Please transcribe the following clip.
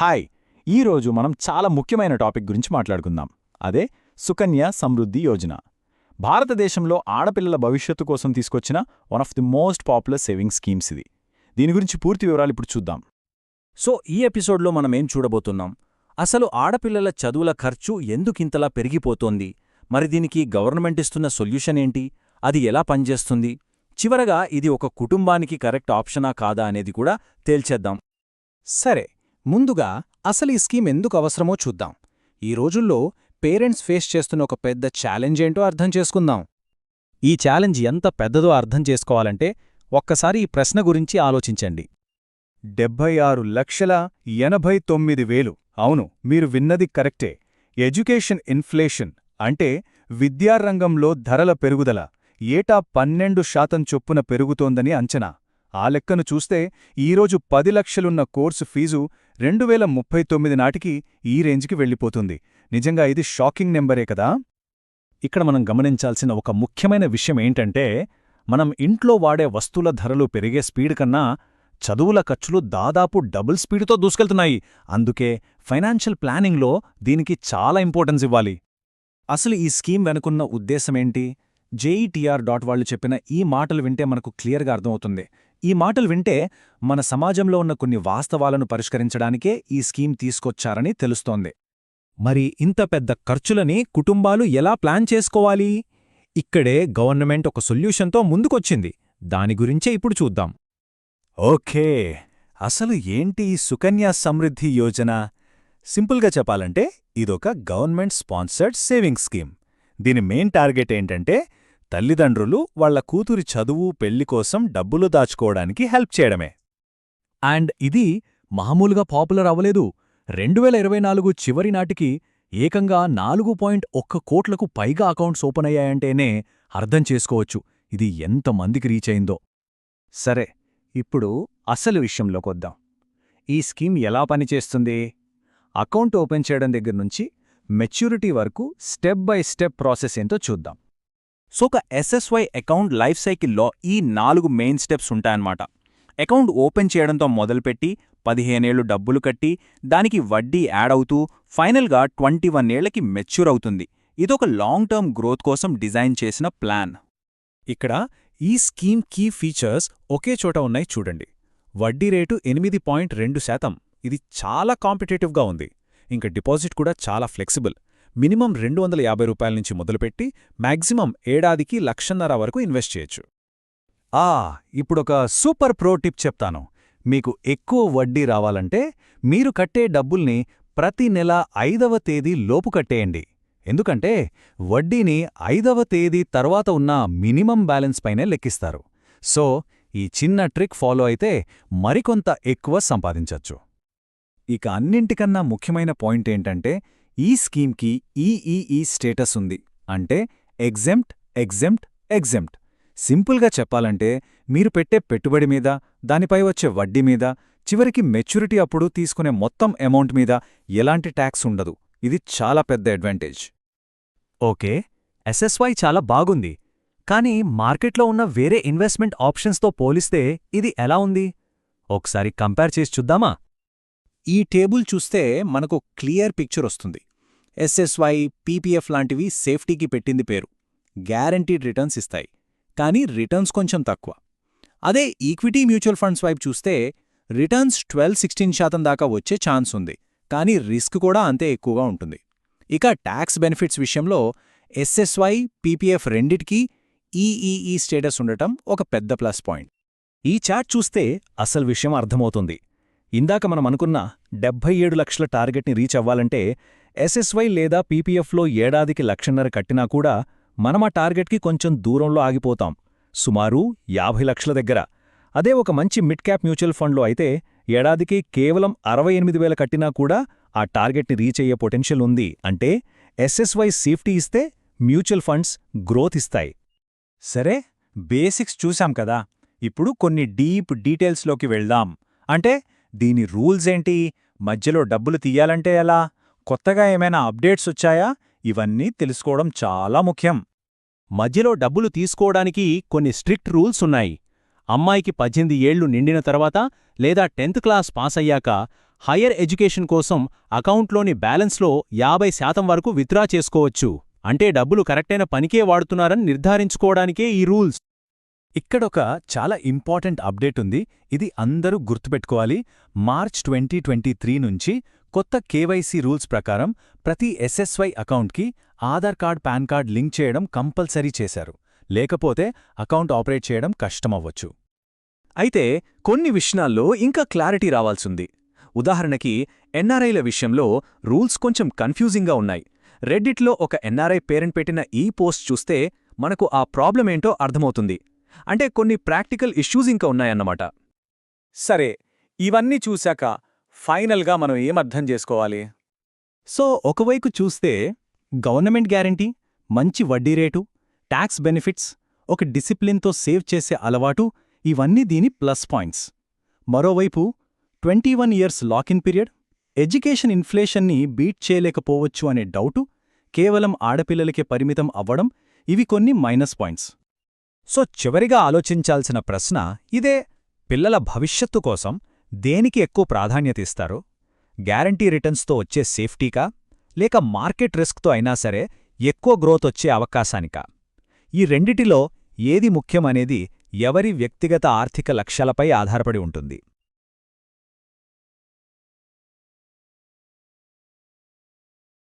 Hi ఈరోజు మనం చాలా ముఖ్యమైన టాపిక్ గురించి మాట్లాడుకుందాం. అదే సుకన్య సమృద్ధి యోజన. భారతదేశంలో ఆడపిల్లల భవిష్యత్తు కోసం తీసుకొచ్చిన one of the most popular saving schemes ఇది. దీని గురించి పూర్తి వివరాలు ఇప్పుడు చూద్దాం. సో ఈ ఎపిసోడ్లో మనం ఏం చూడబోతున్నాం? అసలు ఆడపిల్లల చదువుల ఖర్చు ఎందుకింతలా పెరిగిపోతోంది? మరి దీనికి గవర్నమెంట్ ఇస్తున్న సొల్యూషన్ ఏంటి? అది ఎలా పనిచేస్తుంది? చివరగా ఇది ఒక కుటుంబానికి కరెక్ట్ ఆప్షనా కాదా అనేది కూడా తేల్చేద్దాం. సరే ముందుగా అసలు ఈ స్కీమ్ ఎందుకు అవసరమో చూద్దాం. ఈ రోజుల్లో పేరెంట్స్ ఫేస్ చేస్తున్న ఒక పెద్ద ఛాలెంజ్ ఏంటో అర్థం చేసుకుందాం. ఈ ఛాలెంజ్ ఎంత పెద్దదో అర్థం చేసుకోవాలంటే ఒక్కసారి ఈ ప్రశ్న గురించి ఆలోచించండి. డెబ్బై ఆరు లక్షల ఎనభై తొమ్మిది వేలు. అవును మీరు విన్నది కరెక్టే. ఎడ్యుకేషన్ ఇన్ఫ్లేషన్ అంటే విద్యారంగంలో ధరల పెరుగుదల. ఏటా పన్నెండు శాతం చొప్పున పెరుగుతోందని అంచనా. ఆ లెక్కను చూస్తే ఈరోజు పది లక్షలున్న కోర్సు ఫీజు రెండు వేల ముప్పై తొమ్మిది నాటికి ఈ రేంజ్కి వెళ్ళిపోతుంది. నిజంగా ఇది షాకింగ్ నెంబరే కదా? ఇక్కడ మనం గమనించాల్సిన ఒక ముఖ్యమైన విషయం ఏంటంటే మనం ఇంట్లో వాడే వస్తువుల ధరలు పెరిగే స్పీడ్ కన్నా చదువుల ఖర్చులు దాదాపు డబుల్ స్పీడ్తో దూసుకెళ్తున్నాయి. అందుకే ఫైనాన్షియల్ ప్లానింగ్లో దీనికి చాలా ఇంపార్టెన్స్ ఇవ్వాలి. అసలు ఈ స్కీమ్ వెనుకున్న ఉద్దేశమేంటి జేఈటీఆర్ డాట్ వాళ్ళు చెప్పిన ఈ మాటలు వింటే మనకు క్లియర్గా అర్థమవుతుంది. ఈ మాటలు వింటే మన సమాజంలో ఉన్న కొన్ని వాస్తవాలను పరిష్కరించడానికే ఈ స్కీమ్ తీసుకొచ్చారని తెలుస్తోంది. మరి ఇంత పెద్ద ఖర్చులని కుటుంబాలు ఎలా ప్లాన్ చేసుకోవాలి? ఇక్కడే గవర్నమెంట్ ఒక సొల్యూషన్తో ముందుకొచ్చింది. దాని గురించే ఇప్పుడు చూద్దాం. ఓకే. అసలు ఏంటి ఈ సుకన్య సమృద్ధి యోజన? సింపుల్గా చెప్పాలంటే ఇదొక గవర్నమెంట్ స్పాన్సర్డ్ సేవింగ్ స్కీమ్. దీని మెయిన్ టార్గెట్ ఏంటంటే తల్లిదండ్రులు వాళ్ళ కూతురి చదువు పెళ్ళి కోసం డబ్బులు దాచుకోవడానికి హెల్ప్ చేయడమే. అండ్ ఇది మామూలుగా పాపులర్ అవ్వలేదు. రెండువేల ఇరవై నాలుగు చివరి నాటికి ఏకంగా నాలుగు పాయింట్ ఒక్క కోట్లకు పైగా అకౌంట్స్ ఓపెన్ అయ్యాయంటేనే అర్థం చేసుకోవచ్చు ఇది ఎంతమందికి రీచ్ అయిందో. సరే ఇప్పుడు అసలు విషయంలోకొద్దాం ఈ స్కీమ్ ఎలా పనిచేస్తుంది? అకౌంట్ ఓపెన్ చేయడం దగ్గర నుంచి మెచ్యూరిటీ వరకు స్టెప్ బై స్టెప్ ప్రాసెస్ ఏంటో చూద్దాం. సో ఒక ఎస్ఎస్వై అకౌంట్ లైఫ్ సైకిల్లో ఈ నాలుగు మెయిన్ స్టెప్స్ ఉంటాయన్నమాట. అకౌంట్ ఓపెన్ చేయడంతో మొదలుపెట్టి పదిహేనేళ్ళు డబ్బులు కట్టి దానికి వడ్డీ యాడ్ అవుతూ ఫైనల్గా ట్వంటీ వన్ ఏళ్ళకి మెచ్యూర్ అవుతుంది. ఇదొక లాంగ్ టర్మ్ గ్రోత్ కోసం డిజైన్ చేసిన ప్లాన్ ఇక్కడ ఈ స్కీమ్ కీ ఫీచర్స్ ఒకే చోట ఉన్నాయి చూడండి. వడ్డీ రేటు ఎనిమిది పాయింట్ రెండు శాతం. ఇది చాలా కాంపిటేటివ్గా ఉంది. ఇంక డిపాజిట్ కూడా చాలా ఫ్లెక్సిబుల్ మినిమం రెండు వందల యాభై రూపాయల నుంచి మొదలుపెట్టి మ్యాక్సిమం ఏడాదికి లక్షన్నర వరకు ఇన్వెస్ట్ చేయొచ్చు. ఆ ఇప్పుడొక సూపర్ ప్రో టిప్ చెప్తాను. మీకు ఎక్కువ వడ్డీ రావాలంటే మీరు కట్టే డబ్బుల్ని ప్రతి నెల ఐదవ తేదీ లోపు కట్టేయండి. ఎందుకంటే వడ్డీని ఐదవ తేదీ తర్వాత ఉన్న మినిమం బ్యాలెన్స్ పైనే లెక్కిస్తారు. సో ఈ చిన్న ట్రిక్ ఫాలో అయితే మరికొంత ఎక్కువ సంపాదించొచ్చు. ఇక అన్నింటికన్నా ముఖ్యమైన పాయింట్ ఏంటంటే ఈ స్కీమ్కి ఈఈఈ స్టేటస్ ఉంది. అంటే ఎగ్జెంప్ట్ ఎగ్జెంప్ట్ ఎగ్జెంప్ట్. సింపుల్గా చెప్పాలంటే మీరు పెట్టే పెట్టుబడి మీద దానిపై వచ్చే వడ్డీ మీద చివరికి మెచ్యూరిటీ అప్పుడు తీసుకునే మొత్తం అమౌంట్ మీద ఎలాంటి ట్యాక్స్ ఉండదు. ఇది చాలా పెద్ద అడ్వాంటేజ్. ఓకే ఎస్ఎస్వై చాలా బాగుంది. కానీ మార్కెట్లో ఉన్న వేరే ఇన్వెస్ట్మెంట్ ఆప్షన్స్తో పోలిస్తే ఇది ఎలా ఉంది? ఒకసారి కంపేర్ చేసి చూద్దామా? ఈ టేబుల్ చూస్తే మనకు క్లియర్ పిక్చర్ వస్తుంది. ఎస్ఎస్వై పీపీఎఫ్ లాంటివి సేఫ్టీకి పెట్టింది పేరు. గ్యారంటీడ్ రిటర్న్స్ ఇస్తాయి. కానీ రిటర్న్స్ కొంచెం తక్కువ. అదే ఈక్విటీ మ్యూచువల్ ఫండ్స్ వైపు చూస్తే రిటర్న్స్ ట్వెల్వ్ సిక్స్టీన్ శాతం దాకా వచ్చే ఛాన్స్ ఉంది. కానీ రిస్క్ కూడా అంతే ఎక్కువగా ఉంటుంది. ఇక ట్యాక్స్ బెనిఫిట్స్ విషయంలో ఎస్ఎస్వై పీపీఎఫ్ రెండిటికీ ఈఈఈ స్టేటస్ ఉండటం ఒక పెద్ద ప్లస్ పాయింట్. ఈ చాట్ చూస్తే అసలు విషయం అర్థమవుతుంది. ఇందాక మనం అనుకున్న డెబ్భై ఏడు లక్షల టార్గెట్ని రీచ్ అవ్వాలంటే ఎస్ఎస్వై లేదా పీపీఎఫ్లో ఏడాదికి లక్షన్నర కట్టినా కూడా మనం ఆ టార్గెట్కి కొంచెం దూరంలో ఆగిపోతాం. సుమారు యాభై లక్షల దగ్గర. అదే ఒక మంచి మిడ్ క్యాప్ మ్యూచువల్ ఫండ్లో అయితే ఏడాదికి కేవలం అరవై ఎనిమిది వేల కట్టినా కూడా ఆ టార్గెట్ని రీచ్ అయ్యే పొటెన్షియల్ ఉంది. అంటే ఎస్ఎస్వై సేఫ్టీ ఇస్తే మ్యూచువల్ ఫండ్స్ గ్రోత్ ఇస్తాయి. సరే బేసిక్స్ చూశాం కదా. ఇప్పుడు కొన్ని డీప్ డీటెయిల్స్లోకి వెళ్దాం. అంటే దీని రూల్స్ ఏంటి? మధ్యలో డబ్బులు తీయాలంటే ఎలా? కొత్తగా ఏమైనా అప్డేట్స్ వచ్చాయా? ఇవన్నీ తెలుసుకోవడం చాలా ముఖ్యం. మధ్యలో డబ్బులు తీసుకోవడానికి కొన్ని స్ట్రిక్ట్ రూల్స్ ఉన్నాయి. అమ్మాయికి పద్దెనిమిది ఏళ్ళు నిండిన తర్వాత లేదా టెన్త్ క్లాస్ పాస్ అయ్యాక హయ్యర్ ఎడ్యుకేషన్ కోసం అకౌంట్లోని బ్యాలెన్స్లో యాభై శాతం వరకు విత్డ్రా చేసుకోవచ్చు. అంటే డబ్బులు కరెక్టైన పనికే వాడుతున్నారని నిర్ధారించుకోవడానికే ఈ రూల్స్. ఇక్కడొక చాలా ఇంపార్టెంట్ అప్డేట్ ఉంది. ఇది అందరూ గుర్తుపెట్టుకోవాలి. మార్చ్ ట్వంటీ ట్వంటీ త్రీ నుంచి కొత్త కేవైసీ రూల్స్ ప్రకారం ప్రతి ఎస్ఎస్వై అకౌంట్కి Aadhaar card PAN card link చేయడం కంపల్సరీ చేశారు. లేకపోతే అకౌంట్ ఆపరేట్ చేయడం కష్టమవ్వచ్చు. అయితే కొన్ని విషయాల్లో ఇంకా క్లారిటీ రావాల్సింది. ఉదాహరణకి ఎన్ఆర్ఐల విషయంలో రూల్స్ కొంచెం కన్ఫ్యూజింగ్గా ఉన్నాయి. రెడ్డిట్లో ఒక ఎన్ఆర్ఐ పేరెంట్ పెట్టిన ఈ పోస్ట్ చూస్తే మనకు ఆ ప్రాబ్లం ఏంటో అర్థమవుతుంది. అంటే కొన్ని ప్రాక్టికల్ ఇష్యూస్ ఇంకా ఉన్నాయన్నమాట. సరే ఇవన్నీ చూశాక ఫైనల్గా మనం ఏమర్థం చేసుకోవాలి? సో ఒకవైపు చూస్తే గవర్నమెంట్ గ్యారంటీ మంచి వడ్డీ రేటు ట్యాక్స్ బెనిఫిట్స్ ఒక డిసిప్లిన్తో సేవ్ చేసే అలవాటు ఇవన్నీ దీని ప్లస్ పాయింట్స్. మరోవైపు twenty one years lock in period education ఇన్ఫ్లేషన్ని beat చేయలేకపోవచ్చు అనే డౌటు కేవలం ఆడపిల్లలకే పరిమితం అవ్వడం ఇవి కొన్ని మైనస్ పాయింట్స్. సో చివరిగా ఆలోచించాల్సిన ప్రశ్న ఇదే పిల్లల భవిష్యత్తు కోసం దేనికి ఎక్కువ ప్రాధాన్యత ఇస్తారు? గ్యారంటీ రిటర్న్స్తో వచ్చే సేఫ్టీకా? లేక మార్కెట్ రిస్క్తో అయినా సరే ఎక్కువ గ్రోత్ వచ్చే అవకాశానికా? ఈ రెండిటిలో ఏది ముఖ్యమనేది ఎవరి వ్యక్తిగత ఆర్థిక లక్ష్యాలపై ఆధారపడి ఉంటుంది.